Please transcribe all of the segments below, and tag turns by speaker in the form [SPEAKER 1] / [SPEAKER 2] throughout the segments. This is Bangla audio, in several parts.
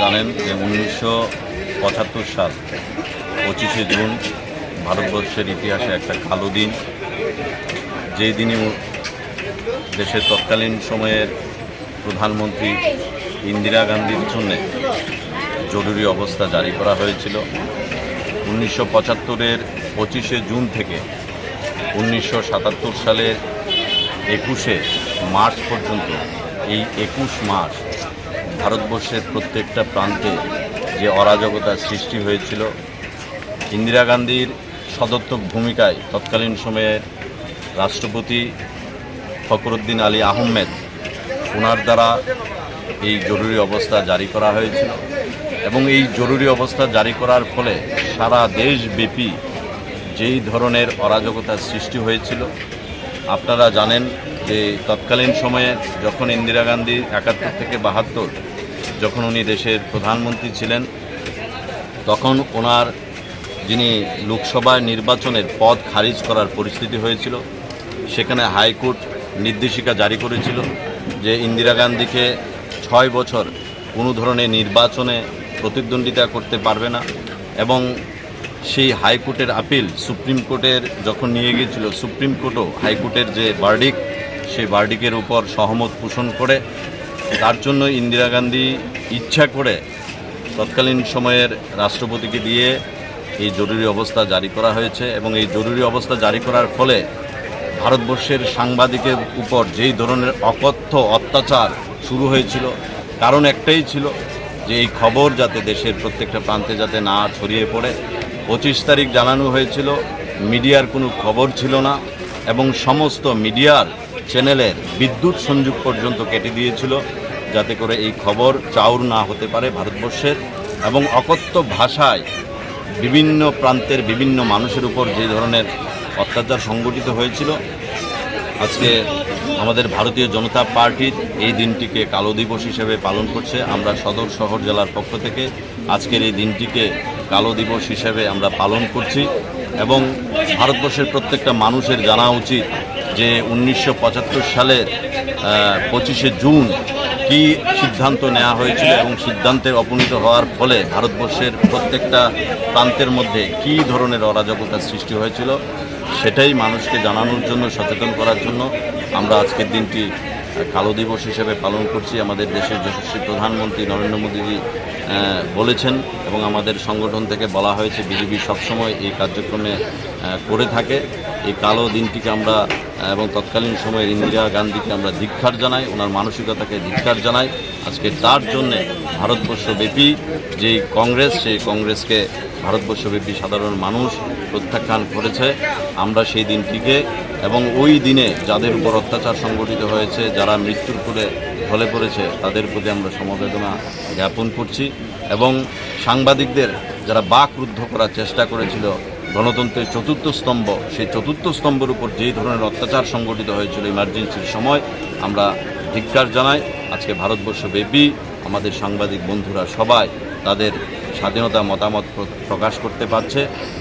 [SPEAKER 1] জানেন যে উনিশশো পঁচাত্তর সাল, পঁচিশে জুন, ভারতবর্ষের ইতিহাসে একটা কালো দিন। যেই দিনে দেশের তৎকালীন সময়ের প্রধানমন্ত্রী ইন্দিরা গান্ধীর জন্য জরুরি অবস্থা জারি করা হয়েছিল। উনিশশো পঁচাত্তরের পঁচিশে জুন থেকে উনিশশো সাতাত্তর সালের একুশে মার্চ পর্যন্ত এই একুশ মাস ভারতবর্ষের প্রত্যেকটা প্রান্তে যে অরাজকতার সৃষ্টি হয়েছিল, ইন্দিরা গান্ধীর সদর্থক ভূমিকায় তৎকালীন সময়ে রাষ্ট্রপতি ফখরুদ্দিন আলী আহমেদ ওনার দ্বারা এই জরুরি অবস্থা জারি করা হয়েছিল এবং এই জরুরি অবস্থা জারি করার ফলে সারা দেশব্যাপী যেই ধরনের অরাজকতার সৃষ্টি হয়েছিল, আপনারা জানেন যে তৎকালীন সময়ে যখন ইন্দিরা গান্ধী একাত্তর থেকে বাহাত্তর, যখন উনি দেশের প্রধানমন্ত্রী ছিলেন, তখন ওনার যিনি লোকসভা নির্বাচনের পদ খারিজ করার পরিস্থিতি হয়েছিল, সেখানে হাইকোর্ট নির্দেশিকা জারি করেছিল যে ইন্দিরা গান্ধীকে ছয় বছর কোনো ধরনের নির্বাচনে প্রতিদ্বন্দ্বিতা করতে পারবে না এবং সেই হাইকোর্টের আপিল সুপ্রিম কোর্টের যখন নিয়ে গিয়েছিল, সুপ্রিম কোর্টও হাইকোর্টের যে বার্ডিক সেই বার্ডিকের উপর সহমত পোষণ করে, তার জন্য ইন্দিরা গান্ধী ইচ্ছা করে তৎকালীন সময়ের রাষ্ট্রপতিকে দিয়ে এই জরুরি অবস্থা জারি করা হয়েছে এবং এই জরুরি অবস্থা জারি করার ফলে ভারতবর্ষের সাংবাদিকের উপর যেই ধরনের অকথ্য অত্যাচার শুরু হয়েছিল, কারণ একটাই ছিল যে এই খবর যাতে দেশের প্রত্যেকটা প্রান্তে যাতে না ছড়িয়ে পড়ে। পঁচিশ তারিখ জানানো হয়েছিল, মিডিয়ার কোনো খবর ছিল না এবং সমস্ত মিডিয়ার চ্যানেলের বিদ্যুৎ সংযোগ পর্যন্ত কেটে দিয়েছিল, যাতে করে এই খবর চাউর না হতে পারে ভারতবর্ষের এবং অকথ্য ভাষায় বিভিন্ন প্রান্তের বিভিন্ন মানুষের উপর যে ধরনের অত্যাচার সংগঠিত হয়েছিল। আজকে আমাদের ভারতীয় জনতা পার্টির এই দিনটিকে কালো দিবস হিসেবে পালন করছে। আমরা সদর শহর জেলার পক্ষ থেকে আজকের এই দিনটিকে কালো দিবস হিসেবে আমরা পালন করছি এবং ভারতবর্ষের প্রত্যেকটা মানুষের জানা উচিত যে উনিশশো সালের পঁচিশে জুন কি সিদ্ধান্ত নেওয়া হয়েছিল এবং সিদ্ধান্তে উপনীত হওয়ার ফলে ভারতবর্ষের প্রত্যেকটা প্রান্তের মধ্যে কী ধরনের অরাজকতার সৃষ্টি হয়েছিল, সেটাই মানুষকে জানানোর জন্য, সচেতন করার জন্য আমরা আজকের দিনটি কালো দিবস হিসেবে পালন করছি। আমাদের দেশের যশস্বী প্রধানমন্ত্রী নরেন্দ্র মোদীজি বলেছেন এবং আমাদের সংগঠন থেকে বলা হয়েছে, বিজেপি সবসময় এই কার্যক্রমে করে থাকে। এই কালো দিনটিকে আমরা এবং তৎকালীন সময়ের ইন্দিরা গান্ধীকে আমরা ধিক্ষার জানাই, ওনার মানসিকতাকে ধিক্ষার জানাই। আজকে তার জন্যে ভারতবর্ষব্যাপী যেই কংগ্রেস, সেই কংগ্রেসকে ভারতবর্ষব্যাপী সাধারণ মানুষ প্রত্যাখ্যান করেছে, আমরা সেই দিনটিকে এবং ওই দিনে যাদের উপর অত্যাচার সংগঠিত হয়েছে, যারা মৃত্যুর করে ঢলে পড়েছে, তাদের প্রতি আমরা সমবেদনা জ্ঞাপন করছি। এবং সাংবাদিকদের যারা বাক রুদ্ধ করার চেষ্টা করেছিল গণতন্ত্রের চতুর্থ স্তম্ভ, সেই চতুর্থ স্তম্ভের উপর যেই ধরনের অত্যাচার সংগঠিত হয়েছিল ইমার্জেন্সির সময়, আমরা ধিক্কার জানাই। আজকে ভারতবর্ষব্যাপী আমাদের সাংবাদিক বন্ধুরা সবাই তাদের স্বাধীনতা মতামত প্রকাশ করতে পারছে,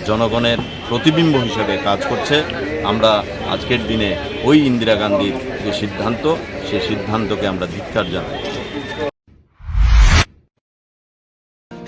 [SPEAKER 1] জনগণের প্রতিবিম্ব হিসেবে কাজ করছে। আমরা আজকের দিনে ওই ইন্দিরা গান্ধীর যে সিদ্ধান্ত, সেই সিদ্ধান্তকে আমরা ধিক্কার জানাই।